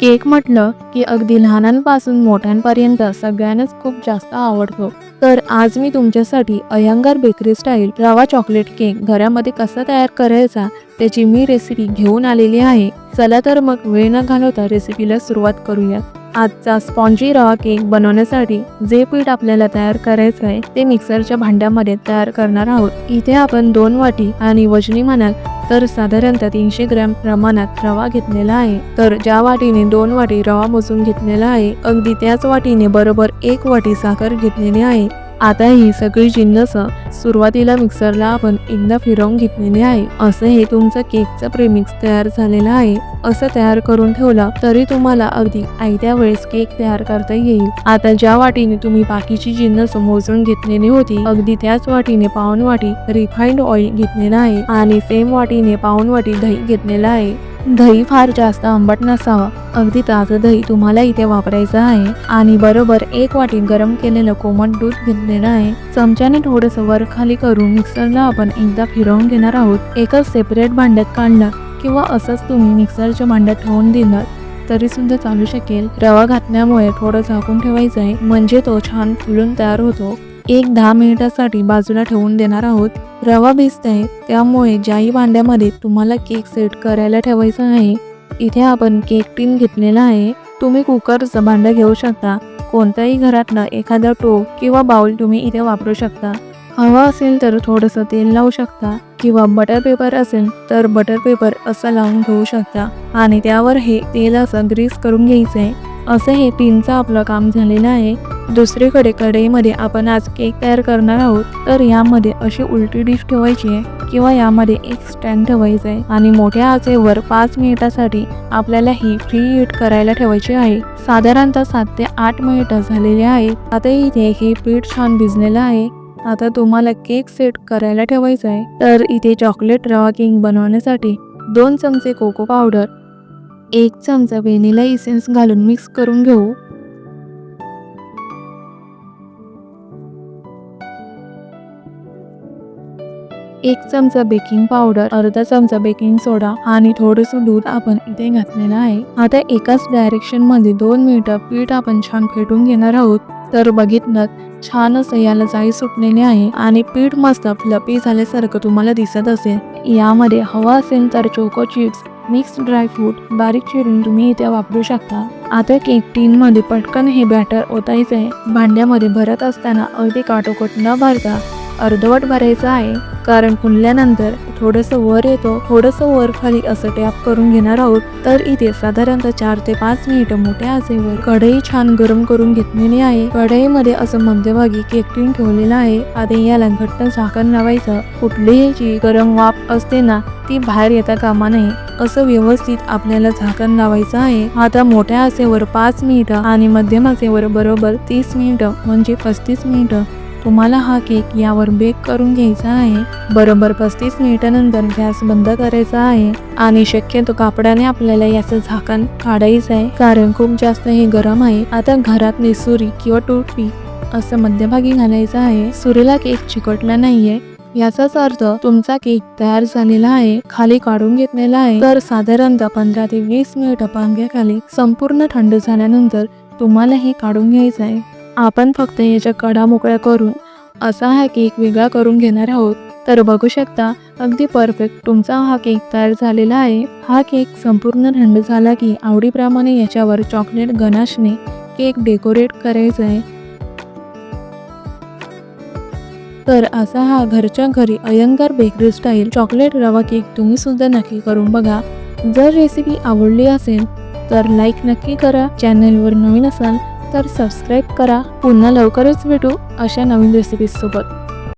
Cake म्हटलं की अगदी लहानांपासून मोठ्यांपर्यंत सगळ्यांनाच खूप जास्त आवडतो. तर आज मी तुमच्यासाठी अयंगार बेकरी स्टाईल रवा चॉकलेट केक घरामध्ये कसा तयार करायचा त्याची मी रेसिपी घेऊन आलेली आहे. चला तर मग वेळ न घालवता रेसिपीला सुरुवात करूया आजचा स्पॉन्जी रवा केक बनवण्यासाठी जे पीठ आपल्याला तयार करायचं आहे ते मिक्सरच्या भांड्यामध्ये तयार करणार आहोत. इथे आपण दोन वाटी आणि वजनी म्हणाल तर साधारणतः तीनशे ग्रॅम प्रमाणात रवा घेतलेला आहे. तर ज्या वाटीने दोन वाटी रवा मोजून घेतलेला आहे अगदी त्याच वाटीने बरोबर एक वाटी साखर घेतलेली आहे. आता ही सगळी जिन्नस सुरुवातीला मिक्सरला आपण एकदा फिरवून घेतलेली आहे. असं हे तुमचं केकचं प्रेमिक्स तयार झालेलं आहे. असं तयार करून ठेवलं तरी तुम्हाला अगदी आयत्या वेळेस केक तयार करता येईल. आता ज्या वाटीने तुम्ही बाकीची जिन्नस मोजून घेतलेली होती अगदी त्याच वाटीने पाऊन वाटी रिफाईंड ऑइल घेतलेलं आहे आणि सेम वाटीने पाऊन वाटी दही घेतलेलं आहे. दही फार जास्त आंबट नसावं. अगदी ताजं दही तुम्हाला इथे वापरायचं आहे. आणि बरोबर एक वाटी गरम केलेलं कोमट दूध घेतलेलं आहे. चमच्याने थोडंसं वर खाली करून मिक्सरला आपण एकदा फिरवून घेणार आहोत. एकच सेपरेट भांड्यात काढलं किंवा असंच तुम्ही मिक्सरच्या भांड्यात ठेवून दिलं तरी सुद्धा चालू शकेल. रवा घातल्यामुळे थोडं झाकून ठेवायचं आहे. म्हणजे तो छान फुलून तयार होतो. एक दहा मिनिटासाठी बाजूला ठेवून देणार आहोत. रवा भिजत आहे त्यामुळे ज्याही भांड्यामध्ये तुम्हाला केक सेट करायला ठेवायचं आहे इथे आपण केक टीन घेतलेला आहे. तुम्ही कुकरचं भांडं घेऊ शकता. कोणत्याही घरातलं एखादा टोक किंवा बाउल तुम्ही इथे वापरू शकता. हवा असेल तर थोडंसं तेल लावू शकता किंवा बटर पेपर असेल तर बटर पेपर असं लावून घेऊ शकता आणि त्यावर हे तेल असं ग्रीस करून घ्यायचं आहे असं हे टीनचं आपलं काम झालेलं आहे. दुसरीकडे कढईमध्ये आपण आज केक तयार करणार आहोत. तर यामध्ये अशी उलटी डिश ठेवायची आहे किंवा यामध्ये एक स्टँड ठेवायचा आहे. आणि मोठ्या आचेवर पाच मिनिटासाठी आपल्याला ही फ्री हीट करायला ठेवायची आहे. साधारणतः सात ते आठ मिनिटं झालेली आहेत. आता इथे हे पीठ छान भिजलेलं आहे. आता तुम्हाला केक सेट करायला ठेवायचा आहे. तर इथे चॉकलेट रवा केक बनवण्यासाठी दोन चमचे कोको पावडर एक चमचा व्हेनिला इसेन्स घालून मिक्स करून घेऊ. एक चमचा बेकिंग पावडर अर्धा चमचा बेकिंग सोडा आणि थोडंसं दूध आपण इथे घातलेलं आहे. आता एकाच डायरेक्शनमध्ये दोन मिनिटं पीठ आपण छान फेटून घेणार आहोत. तर बघितलं छान असं याला जाई सुटलेली आहे आणि पीठ मस्त फ्लपी झाल्यासारखं तुम्हाला दिसत असेल. यामध्ये हवा असेल तर चोको चिप्स मिक्स ड्रायफ्रूट बारीक चिरून तुम्ही इथे वापरू शकता. आता केक टीन मध्ये पटकन हे बॅटर ओतायचं आहे भांड्यामध्ये भरत असताना अगदी काटोकट न भरता अर्धवट भरायचं आहे. कारण फुलल्यानंतर थोडंसं वर येतो थोडंसं वर खाली असं टॅप करून घेणार आहोत. तर इथे साधारणतः चार ते पाच मिनिट मोठ्या आचेवर कढई छान गरम करून घेतलेली आहे. कढईमध्ये असं मध्यभागी केक टीन ठेवलेलं आहे. आता याला घट्ट झाकण लावायचं. कुठलीही जी गरम वाफ असते ना ती बाहेर येता कामा नये. असं व्यवस्थित आपल्याला झाकण लावायचं आहे. आता मोठ्या आसेवर पाच मिनिटं आणि मध्यम आसेवर बरोबर तीस मिनिटं म्हणजे पस्तीस मिनिटं. तुम्हाला हा केक यावर बेक करून घ्यायचा आहे. बरोबर पस्तीस मिनिटानंतर गॅस बंद करायचा आहे. आणि शक्यतो कापडाने आपल्याला याचं झाकण काढायचं आहे. कारण खूप जास्त हे गरम आहे. आता घरातली सुरी किंवा टूथपी असं मध्यभागी घालायचं आहे. सुरीला केक चिकटला नाहीये. याचाच अर्थ तुमचा केक तयार झालेला आहे. खाली काढून घेतलेला आहे. तर साधारणतः पंधरा ते वीस मिनिट पांग्याखाली संपूर्ण थंड झाल्यानंतर तुम्हाला हे काढून घ्यायचं आहे. आपण फक्त याच्या कडा मोकळ्या करून असा हा केक वेगळा करून घेणार आहोत. तर बघू शकता अगदी परफेक्ट तुमचा हा केक तयार झालेला आहे. हा केक संपूर्ण थंड झाला की आवडीप्रमाणे याच्यावर चॉकलेट गनाशने केक डेकोरेट करायचा आहे. तर असा हा घरच्या घरी अयंगार बेकरी स्टाईल चॉकलेट रवा केक तुम्ही सुद्धा नक्की करून बघा. जर रेसिपी आवडली असेल तर लाईक नक्की करा. चॅनलवर नवीन असाल तर सबस्क्राईब करा. पुन्हा लवकरच भेटू अशा नवीन रेसिपीजसोबत